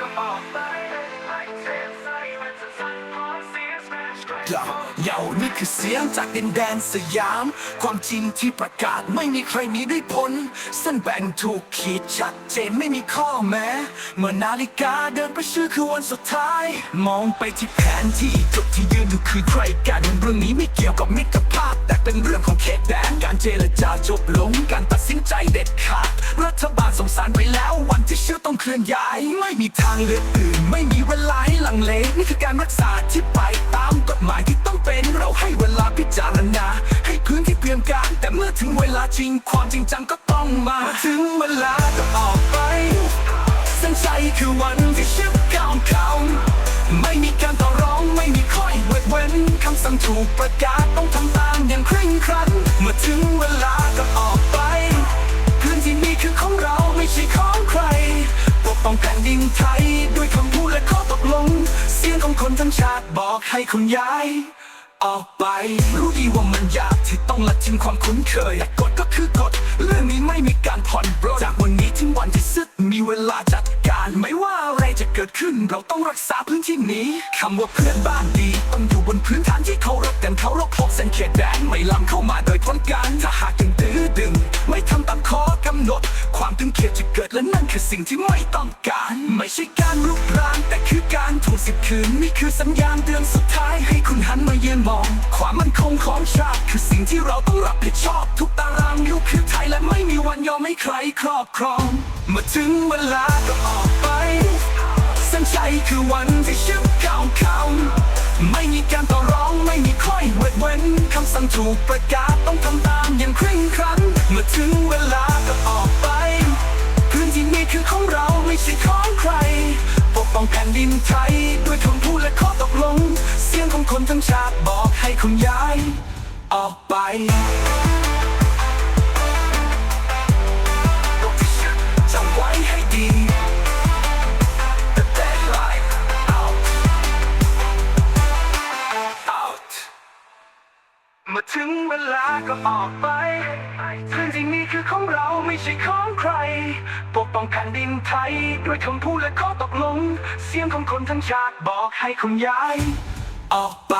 เทใส่มันจะสั่นคลอนเสียงแสดงเย่านี่คือเสียงจากดินแดนสยาม ความจริงที่ประกาศไม่มีใครมีได้ผลเส้นแบ่งถูกขีดชัดเจนไม่มีข้อแม้ เมื่อนาฬิกาเดินไปชื่อคือวันสุดท้าย มองไปที่แผนที่จุดที่ยืนอยู่คือใครกันเรื่องนี้ไม่เกี่ยวกับมิตรภาพ แต่เป็นเรื่องของเขตแดนการเจรจาจบลงการตัดสินใจเด็ดขาด มีทางเลือกอื่น ไม่มีเวลาให้ลังเลนี่คือการรักษาที่ไปตามกฎหมายที่ต้องเป็นเราให้เวลาพิจารณา ให้พื้นที่เตรียมการ แต่เมื่อถึงเวลาจริง ความจริงจังก็ต้องมาถึงเวลาก็ออกไปเส้นใจคือวันที่ชิบก้าวเขาไม่มีการต่อรองไม่มีข้อยเวทเว้นคำสั่งถูกประกาศต้องทำตามอย่างเคร่งครัดเมื่อถึงเวลา ดินไทย ด้วยคำพูดและข้อตกลง เสียงของคนทั้งชาติบอกให้คุณย้าย ออกไป รู้ดีว่ามันยากที่ต้องละทิ้งความคุ้นเคยแต่กฎก็คือกฎเรื่องนี้ไม่มีการผ่อนปรนจากวันนี้ถึงวันที่สุดมีเวลาจัดการไม่ว่าอะไรจะเกิดขึ้น เราต้องรักษาพื้นที่นี้คำว่าเพื่อนบ้านดีต้องอยู่บนพื้นฐานที่เคารพแต่เคารพพกเส้นเขตแดนไม่ล้ำเข้ามาโดยพ้นการถ้าหากยังดื้อดึง ไม่ทำตามข้อกำหนด ความตึงเครียดจะเกิดและนั่นคือสิ่งที่ไม่ต้องการ ไม่ใช่การรุกรานแต่คือการทวงสิทธิ์คืนนี่คือสัญญาณเตือนสุดท้ายให้คุณหันมาเยืนมอง ความมั่นคงของชาติคือสิ่งที่เราต้องรับผิดชอบ ทุกตารางนิ้วคือไทยและไม่มีวันยอมให้ใครครอบครองเมื่อถึงเวลาก็ออกไปเส้นใจคือวันที่ชิบก้าวเขาไม่มีการต่อรองไม่มีค่อยเวทเว้นคำสั่งถูกประกาศต้องทำตาม ดินไทย ด้วยคำพูดและข้อตกลง เสียงของคนทั้งชาติบอกให้คุณย้าย ออกไป เมื่อถึงเวลาก็ออกไปพื้นที่นี้คือของเราไม่ใช่ของใคร ปกป้องแผ่นดินไทย ด้วยคำพูดและข้อตกลง เสียงของคนทั้งชาติบอกให้คุณย้าย ออกไป